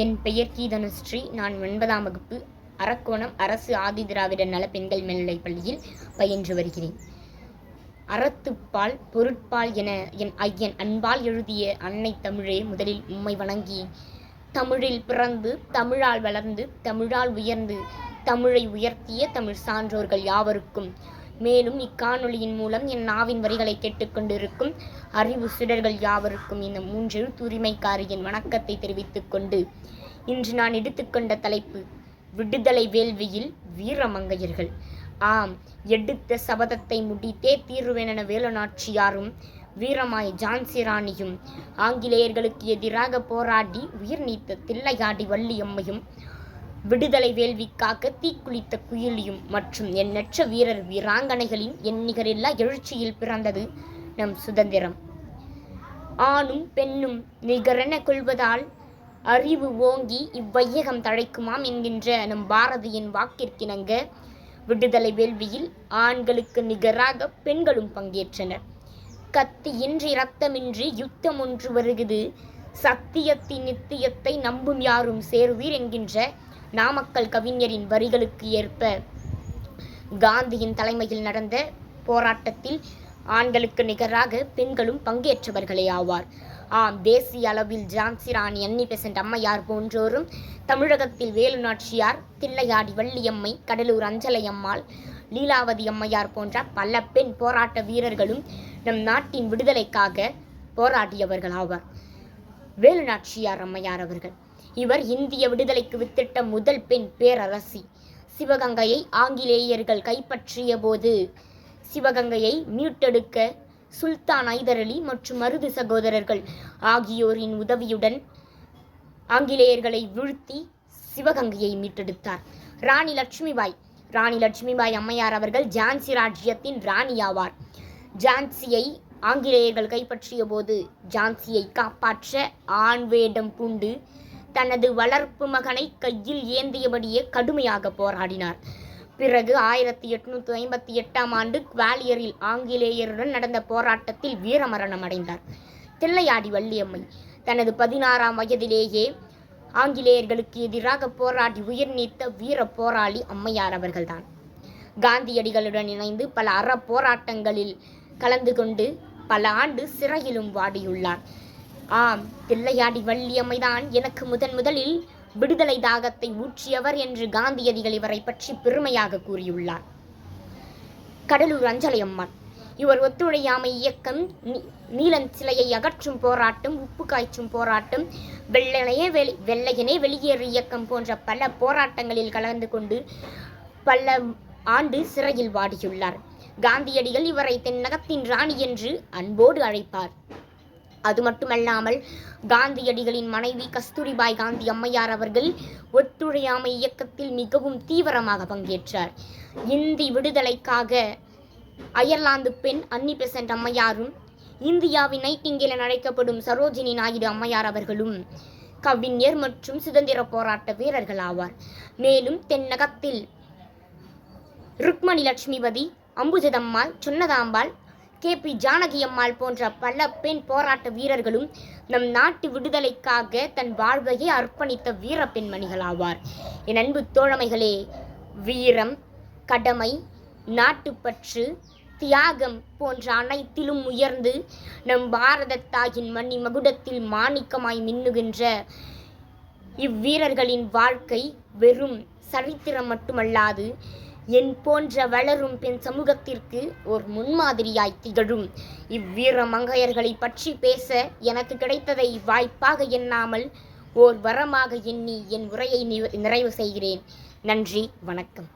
என் பெயர் கீதனுஸ்ரீ. நான் ஒன்பதாம் வகுப்பு அரக்கோணம் அரசு ஆதிதிராவிடர் நல பெண்கள் மேல்நிலைப் பள்ளியில் பயின்று வருகிறேன். அறத்துப்பால் பொருட்பால் என என் ஐயன் அன்பால் எழுதிய அன்னை தமிழே முதலில் உம்மை வணங்கி தமிழில் பிறந்து தமிழால் வளர்ந்து தமிழால் உயர்ந்து தமிழை உயர்த்திய தமிழ் சான்றோர்கள் யாவருக்கும் மேலும் இக்காணொலியின் மூலம் என் நாவின் வரிகளை கேட்டுக்கொண்டிருக்கும் அறிவு சிடர்கள் யாவருக்கும் இந்த மூன்று உரிமைக்காரியின் வணக்கத்தை தெரிவித்துக் கொண்டு இன்று நான் எடுத்துக்கொண்ட தலைப்பு விடுதலை வேள்வியில் வீரமங்கையர்கள். ஆம் எடுத்த சபதத்தை முடித்தே தீர்வேனென வேலுநாச்சியாரும் வீரமாய் ஜான்சி ராணியும் ஆங்கிலேயர்களுக்கு எதிராக போராடி உயிர் நீத்த தில்லையாடி வள்ளியம்மையும் விடுதலை வேள்விக்காக தீக்குளித்த குயிலியும் மற்றும் எண்ணற்ற வீரர் வீராங்கனைகளின் எண்ணிகரில்லா எழுச்சியில் பிறந்தது நம் சுதந்திரம். ஆணும் பெண்ணும் நிகரென கொள்வதால் அறிவு ஓங்கி இவ்வையகம் தழைக்குமாம் என்கின்ற நம் பாரதியின் வாக்கிற்கிணங்க விடுதலை வேள்வியில் ஆண்களுக்கு நிகராக பெண்களும் பங்கேற்றனர். கத்தியின்றி இரத்தமின்றி யுத்தம் ஒன்று வருகிறது சத்தியத்தின் நித்தியத்தை நம்பும் யாரும் சேருவீர் என்கின்ற நாமக்கல் கவிஞரின் வரிகளுக்கு ஏற்ப காந்தியின் தலைமையில் நடந்த போராட்டத்தில் ஆண்களுக்கு நிகராக பெண்களும் பங்கேற்றவர்களே ஆவார். ஆம் தேசிய அளவில் ஜான்சி ராணி அன்னி பெசன்ட் அம்மையார் போன்றோரும் தமிழகத்தில் வேலு நாச்சியார் தில்லையாடி வள்ளியம்மை கடலூர் அஞ்சலையம்மாள் லீலாவதி அம்மையார் போன்ற பல பெண் போராட்ட வீரர்களும் நம் நாட்டின் விடுதலைக்காக போராடியவர்கள் ஆவார் வேலு நாச்சியார் அம்மையார் அவர்கள். இவர் இந்திய விடுதலைக்கு வித்திட்ட முதல் பெண் பேரரசி. சிவகங்கையை ஆங்கிலேயர்கள் கைப்பற்றிய போது சிவகங்கையை மீட்டெடுக்க சுல்தான் ஐதர் அலி மற்றும் மருது சகோதரர்கள் ஆகியோரின் உதவியுடன் ஆங்கிலேயர்களை வீழ்த்தி சிவகங்கையை மீட்டெடுத்தார். ராணி லட்சுமிபாய். ராணி லட்சுமிபாய் அம்மையார் அவர்கள் ஜான்சி ராஜ்யத்தின் ராணி ஆவார். ஜான்சியை ஆங்கிலேயர்கள் கைப்பற்றிய போது ஜான்சியை காப்பாற்ற ஆண் வேடம் பூண்டு தனது வளர்ப்பு மகனை கையில் ஏந்தியபடியே கடுமையாக போராடினார். பிறகு ஆயிரத்தி எட்நூத்தி ஐம்பத்தி எட்டாம் ஆண்டு குவாலியரில் ஆங்கிலேயருடன் நடந்த போராட்டத்தில் வீரமரணம் அடைந்தார். தில்லையாடி வள்ளியம்மை தனது பதினாறாம் வயதிலேயே ஆங்கிலேயர்களுக்கு எதிராக போராடி உயிர் நீத்த வீர போராளி அம்மையார் அவர்கள்தான். காந்தியடிகளுடன் இணைந்து பல அற போராட்டங்களில் கலந்து கொண்டு பல ஆண்டு சிறையிலும் வாடியுள்ளார். ஆம் தில்லையாடி வள்ளியம்மைதான் எனக்கு முதன் முதலில் விடுதலை தாகத்தை ஊற்றியவர் என்று காந்தியடிகள் இவரை பற்றி பெருமையாக கூறியுள்ளார். கடலூர் அஞ்சலை அம்மான் இவர் ஒத்துழையாமை இயக்கம் நீலன் சிலையை அகற்றும் போராட்டம் உப்பு காய்ச்சும் போராட்டம் வெள்ளனையே வெளி வெள்ளையனே வெளியேறு இயக்கம் போன்ற பல போராட்டங்களில் கலந்து கொண்டு பல ஆண்டு சிறையில் வாடியுள்ளார். காந்தியடிகள் இவரை தென்னகத்தின் ராணி என்று அன்போடு அழைப்பார். அது மட்டுமல்லாமல் காந்தியடிகளின் மனைவி கஸ்தூரிபாய் காந்தி அம்மையார் அவர்கள் ஒத்துழையாமை இயக்கத்தில் மிகவும் தீவிரமாக பங்கேற்றார். இந்தி விடுதலைக்காக அயர்லாந்து பெண் அன்னி பெசன்ட் அம்மையாரும் இந்தியாவின் நைட்டிங்கில் அழைக்கப்படும் சரோஜினி நாயுடு அம்மையார் அவர்களும் கவிஞர் மற்றும் சுதந்திர போராட்ட வீரர்கள் ஆவார். மேலும் தென்னகத்தில் ருக்மணி லட்சுமிபதி அம்புஜதம்மாள் சொன்னதாம்பாள் கே பி ஜானகி அம்மாள் போன்ற பல பெண் போராட்ட வீரர்களும் நம் நாட்டு விடுதலைக்காக தன் வாழ்வையை அர்ப்பணித்த வீர பெண்மணிகள் ஆவார். என் அன்பு தோழமைகளே வீரம் கடமை நாட்டுப்பற்று தியாகம் போன்ற அனைத்திலும் உயர்ந்து நம் பாரத தாயின் மண்ணி மகுடத்தில் மாணிக்கமாய் மின்னுகின்ற இவ்வீரர்களின் வாழ்க்கை வெறும் சரித்திரம் மட்டுமல்லாது என் போன்ற வளரும் பெண் சமூகத்திற்கு ஒரு முன்மாதிரியாய் திகழும். இவ்வீர மங்கையர்களை பற்றி பேச எனக்கு கிடைத்ததை வாய்ப்பாக எண்ணாமல் ஓர் வரமாக எண்ணி என் உரையை நிறைவு செய்கிறேன். நன்றி வணக்கம்.